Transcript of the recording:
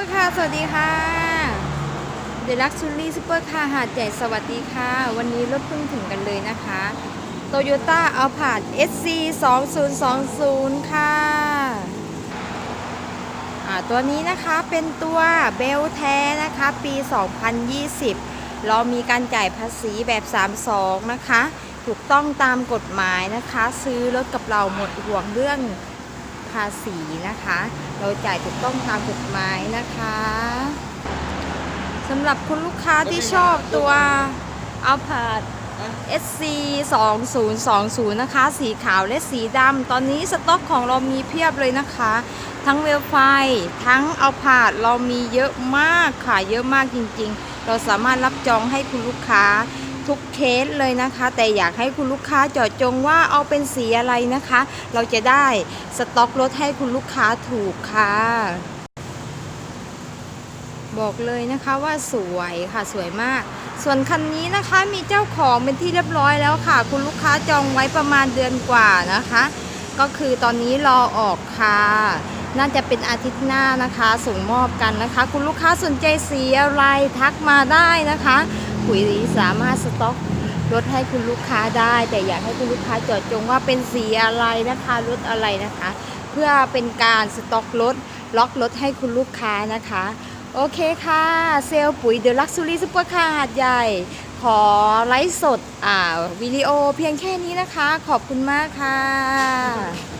อร์คาร์สวัสดีค่ะเดลักซ์ชูรี่ซูเปอร์คาร์หาดใหญ่สวัสดีค่ะ วันนี้รถเพิ่งถึงกันเลยนะคะโตโยต้าเอาผาด SC 2020 ค่ะอ่าตัวนี้นะคะเป็นตัวเบลแท้นะคะ ปี 2020 เรามีการจ่ายภาษีแบบ 32 นะคะ ถูกต้องตามกฎหมายนะคะ ซื้อรถกับเราหมดห่วงเรื่อง ภาษีนะคะ เราจ่ายถูกต้องตามกฎหมายนะคะสำหรับคุณลูกค้าที่ชอบตัวเอาผาด SC 2020นะคะ สีขาวและสีดำ ตอนนี้สต็อกของเรามีเพียบเลยนะคะ ทั้งเวลไฟ ทั้งเอาผาดเรามีเยอะมากค่ะ เยอะมากจริงๆ เราสามารถรับจองให้คุณลูกค้า ทุกเคสเลยนะคะ แต่อยากให้คุณลูกค้าเจาะจงว่าเอาเป็นสีอะไรนะคะ เราจะได้สต็อกรถให้คุณลูกค้าถูกค่ะบอกเลยนะคะว่าสวยค่ะสวยมาก ส่วนคันนี้นะคะมีเจ้าของเป็นที่เรียบร้อยแล้วค่ะ คุณลูกค้าจองไว้ประมาณเดือนกว่านะคะ ก็คือตอนนี้รอออกค่ะ น่าจะเป็นอาทิตย์หน้านะคะ ส่งมอบกันนะคะ คุณลูกค้าสนใจสีอะไรทักมาได้นะคะ ปุ๋ยสามารถสต็อกรถให้คุณลูกค้าได้ แต่อยากให้คุณลูกค้าจาะจงว่าเป็นสีอะไรนะคะรถอะไรนะคะ เพื่อเป็นการสต็อกรถล็อกรถให้คุณลูกค้านะคะ โอเคค่ะ เซลปุ๋ยเดลักซ์ซูรี่ซุปเปอร์คาร์หาดใหญ่ ขอไลฟ์สดอ่าวิดีโอเพียงแค่นี้นะคะ ขอบคุณมากค่ะ